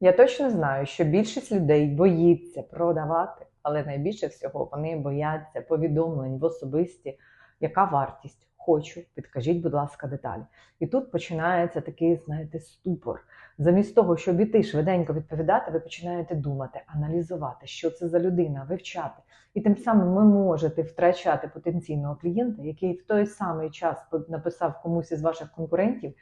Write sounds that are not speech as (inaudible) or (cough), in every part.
Я точно знаю, що більшість людей боїться продавати, але найбільше всього вони бояться повідомлень в особисті, яка вартість. Хочу, підкажіть, будь ласка, деталі. І тут починається такий, знаєте, ступор. Замість того, щоб іти швиденько відповідати, ви починаєте думати, аналізувати, що це за людина, вивчати. І тим самим ви можете втрачати потенційного клієнта, який в той самий час написав комусь із ваших конкурентів,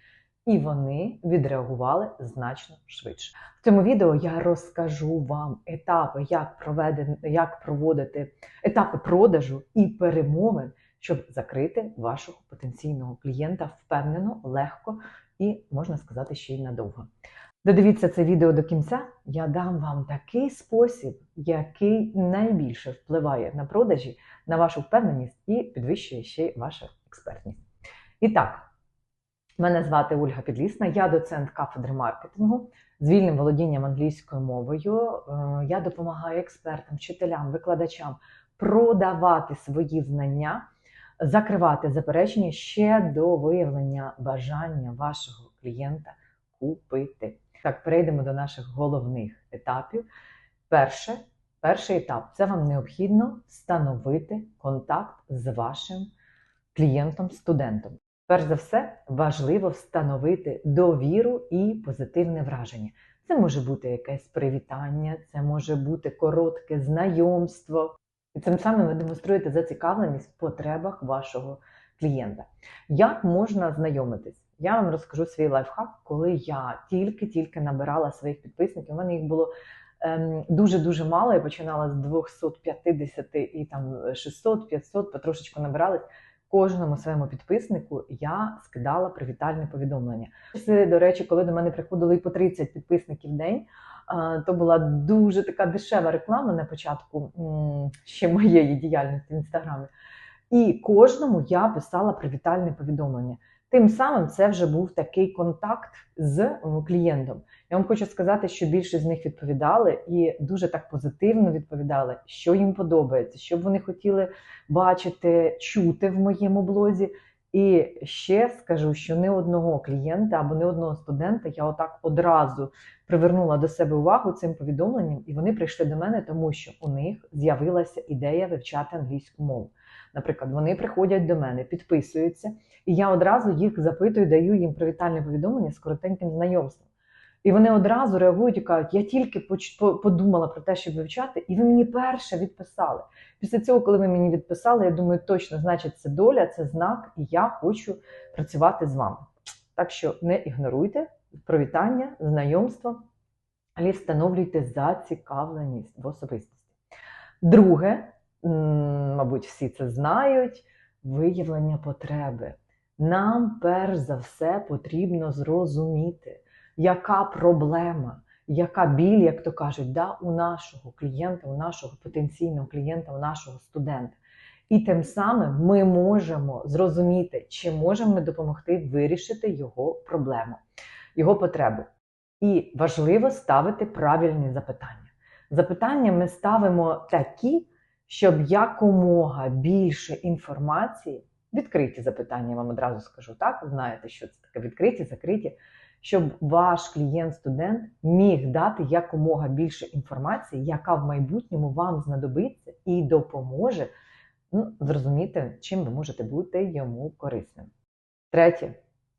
і вони відреагували значно швидше. В цьому відео я розкажу вам етапи, як проведен, як проводити етапи продажу і перемовин, щоб закрити вашого потенційного клієнта впевнено, легко і можна сказати, ще й надовго. Додивіться це відео до кінця, я дам вам такий спосіб, який найбільше впливає на продажі, на вашу впевненість і підвищує ще й вашу експертність. І так, мене звати Ольга Підлісна, я доцент кафедри маркетингу з вільним володінням англійською мовою. Е, я допомагаю експертам, вчителям, викладачам продавати свої знання, закривати заперечення ще до виявлення бажання вашого клієнта купити. Так, перейдемо до наших головних етапів. Перше, Перший етап це вам необхідно встановити контакт з вашим клієнтом-студентом. Перш за все, важливо встановити довіру і позитивне враження. Це може бути якесь привітання, це може бути коротке знайомство. І цим самим ви демонструєте зацікавленість в потребах вашого клієнта. Як можна знайомитись? Я вам розкажу свій лайфхак, коли я тільки-тільки набирала своїх підписників. У мене їх було ем, дуже-дуже мало. Я починала з 250 і там 600-500, потрошечку набирались. Кожному своєму підписнику я скидала привітальне повідомлення. До речі, коли до мене приходили і по 30 підписників в день, то була дуже така дешева реклама на початку ще моєї діяльності в інстаграмі. І кожному я писала привітальне повідомлення. Тим самим це вже був такий контакт з клієнтом. Я вам хочу сказати, що більшість з них відповідали і дуже так позитивно відповідали, що їм подобається, що б вони хотіли бачити, чути в моєму блозі. І ще скажу, що не одного клієнта або не одного студента я отак одразу привернула до себе увагу цим повідомленням, і вони прийшли до мене, тому що у них з'явилася ідея вивчати англійську мову. Наприклад, вони приходять до мене, підписуються, і я одразу їх запитую, даю їм привітальне повідомлення з коротеньким знайомством. І вони одразу реагують і кажуть, я тільки подумала про те, щоб вивчати, і ви мені перше відписали. Після цього, коли ви мені відписали, я думаю, точно, значить, це доля, це знак, і я хочу працювати з вами. Так що не ігноруйте привітання, знайомство, але встановлюйте зацікавленість в особистості. Друге, мабуть, всі це знають, виявлення потреби. Нам перш за все потрібно зрозуміти, яка проблема, яка біль, як то кажуть, да, у нашого клієнта, у нашого потенційного клієнта, у нашого студента. І тим самим ми можемо зрозуміти, чи можемо ми допомогти вирішити його проблему, його потреби. І важливо ставити правильні запитання. Запитання ми ставимо такі, щоб якомога більше інформації, відкриті запитання, вам одразу скажу, так? Знаєте, що це таке відкриті, закриті, щоб ваш клієнт-студент міг дати якомога більше інформації, яка в майбутньому вам знадобиться і допоможе ну, зрозуміти, чим ви можете бути йому корисним. Третє.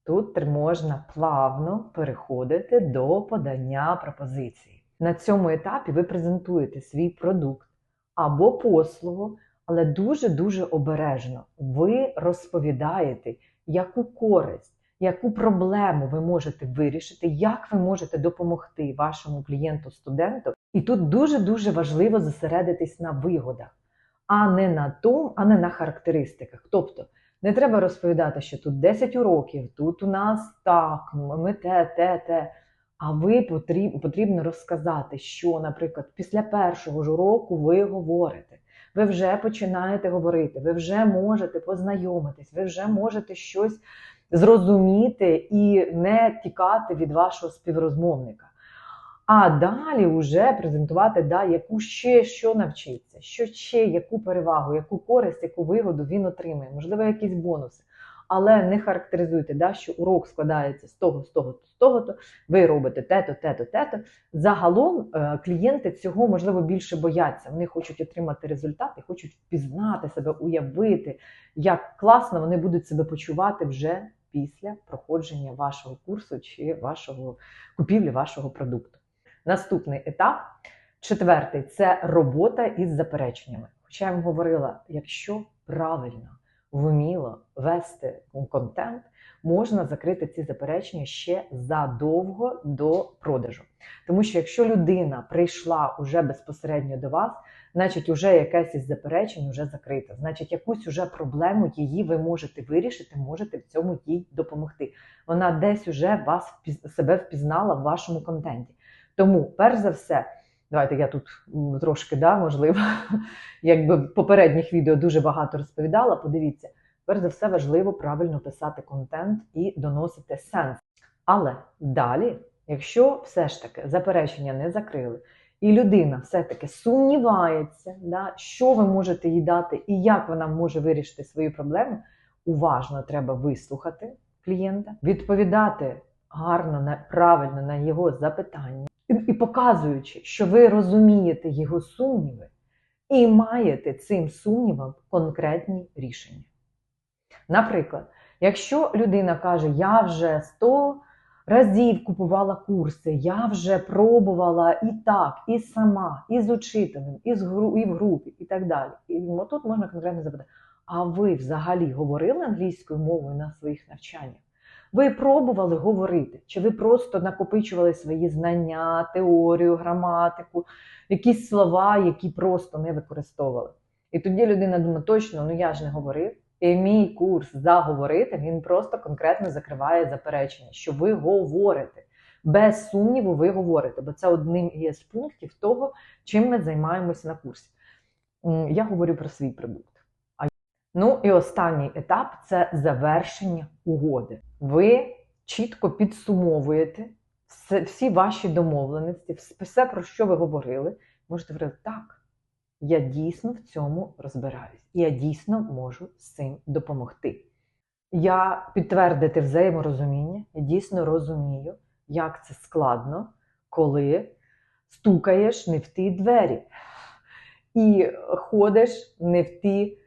Тут можна плавно переходити до подання пропозиції. На цьому етапі ви презентуєте свій продукт або послугу, але дуже-дуже обережно ви розповідаєте, яку користь, яку проблему ви можете вирішити, як ви можете допомогти вашому клієнту-студенту. І тут дуже-дуже важливо зосередитись на вигодах, а не на тому, а не на характеристиках. Тобто не треба розповідати, що тут 10 уроків, тут у нас так, ми те, те, те. А ви потрібно розказати, що, наприклад, після першого ж уроку ви говорите. Ви вже починаєте говорити, ви вже можете познайомитись, ви вже можете щось зрозуміти і не тікати від вашого співрозмовника. А далі вже презентувати, да, яку ще що навчиться, що ще, яку перевагу, яку користь, яку вигоду він отримає, можливо, якісь бонуси. Але не характеризуйте, да, що урок складається з того, з того, з того, то ви робите те-то, те-то, те-то. Загалом е, клієнти цього можливо більше бояться. Вони хочуть отримати результат і хочуть впізнати себе, уявити, як класно вони будуть себе почувати вже після проходження вашого курсу чи вашого купівлі вашого продукту. Наступний етап, четвертий це робота із запереченнями. Хоча я вам говорила, якщо правильно, вміло вести контент, можна закрити ці заперечення ще задовго до продажу. Тому що якщо людина прийшла уже безпосередньо до вас, значить, уже якесь із заперечень вже закрите. Значить, якусь уже проблему її ви можете вирішити, можете в цьому їй допомогти. Вона десь уже вас себе впізнала в вашому контенті. Тому, перш за все, давайте я тут трошки, да, можливо, (laughs) якби попередніх відео дуже багато розповідала. Подивіться, перш за все важливо правильно писати контент і доносити сенс. Але далі, якщо все ж таки заперечення не закрили, і людина все-таки сумнівається, да, що ви можете їй дати і як вона може вирішити свої проблеми, уважно треба вислухати клієнта, відповідати гарно, правильно на його запитання, і, показуючи, що ви розумієте його сумніви і маєте цим сумнівам конкретні рішення. Наприклад, якщо людина каже, я вже 100 разів купувала курси, я вже пробувала і так, і сама, і з учителем, і, з гру, і в групі, і так далі. І тут можна конкретно запитати: а ви взагалі говорили англійською мовою на своїх навчаннях? Ви пробували говорити? Чи ви просто накопичували свої знання, теорію, граматику, якісь слова, які просто не використовували? І тоді людина думає, точно, ну я ж не говорив. І мій курс заговорити він просто конкретно закриває заперечення, що ви говорите. Без сумніву, ви говорите, бо це одним із пунктів того, чим ми займаємося на курсі. Я говорю про свій продукт. Ну і останній етап це завершення угоди. Ви чітко підсумовуєте всі ваші домовленості, все, про що ви говорили. Можете говорити так. Я дійсно в цьому розбираюсь, я дійсно можу з цим допомогти. Я підтвердити взаєморозуміння, я дійсно розумію, як це складно, коли стукаєш не в ті двері і ходиш не в ті,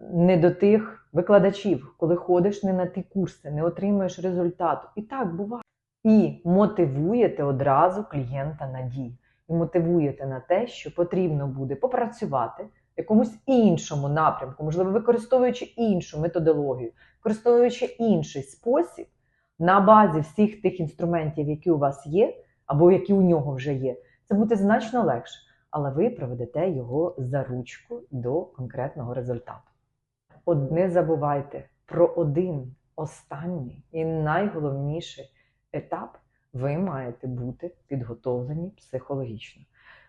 не до тих викладачів, коли ходиш не на ті курси, не отримуєш результату. І так буває. І мотивуєте одразу клієнта на дії і мотивуєте на те, що потрібно буде попрацювати в якомусь іншому напрямку, можливо, використовуючи іншу методологію, використовуючи інший спосіб на базі всіх тих інструментів, які у вас є, або які у нього вже є, це буде значно легше, але ви проведете його за ручку до конкретного результату. От не забувайте про один останній і найголовніший етап ви маєте бути підготовлені психологічно.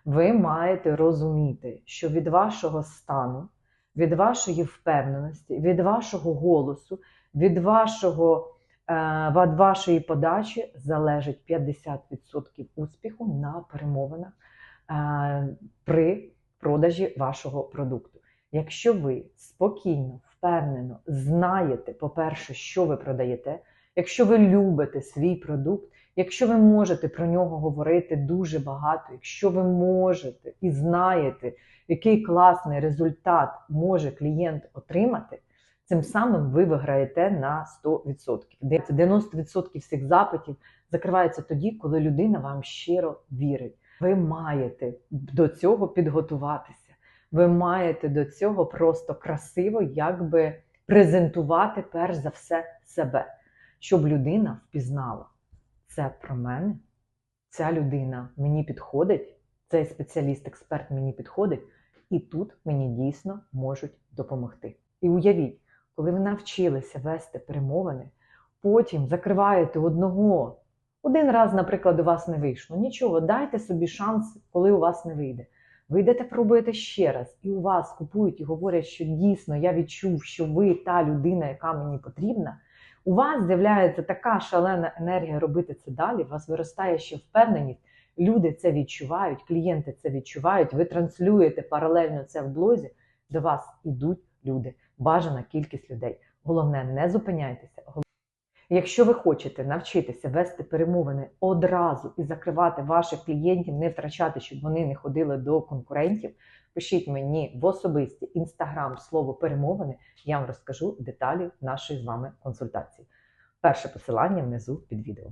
Ви маєте розуміти, що від вашого стану, від вашої впевненості, від вашого голосу, від вашого, е, від вашої подачі залежить 50% успіху на перемовинах е, при продажі вашого продукту. Якщо ви спокійно, впевнено знаєте, по-перше, що ви продаєте, якщо ви любите свій продукт, якщо ви можете про нього говорити дуже багато, якщо ви можете і знаєте, який класний результат може клієнт отримати, цим самим ви виграєте на 100%. Де 90% всіх запитів закривається тоді, коли людина вам щиро вірить. Ви маєте до цього підготуватися. Ви маєте до цього просто красиво якби презентувати перш за все себе, щоб людина впізнала. Це про мене, ця людина мені підходить, цей спеціаліст-експерт мені підходить, і тут мені дійсно можуть допомогти. І уявіть, коли ви навчилися вести перемовини, потім закриваєте одного. Один раз, наприклад, у вас не вийшло. Нічого, дайте собі шанс, коли у вас не вийде. Ви йдете, пробуєте ще раз, і у вас купують і говорять, що дійсно я відчув, що ви та людина, яка мені потрібна. У вас з'являється така шалена енергія робити це далі. У вас виростає ще впевненість. Люди це відчувають, клієнти це відчувають. Ви транслюєте паралельно це в блозі. До вас ідуть люди, бажана кількість людей. Головне, не зупиняйтеся. Якщо ви хочете навчитися вести перемовини одразу і закривати ваших клієнтів, не втрачати, щоб вони не ходили до конкурентів, пишіть мені в особисті інстаграм слово перемовини. Я вам розкажу деталі нашої з вами консультації. Перше посилання внизу під відео.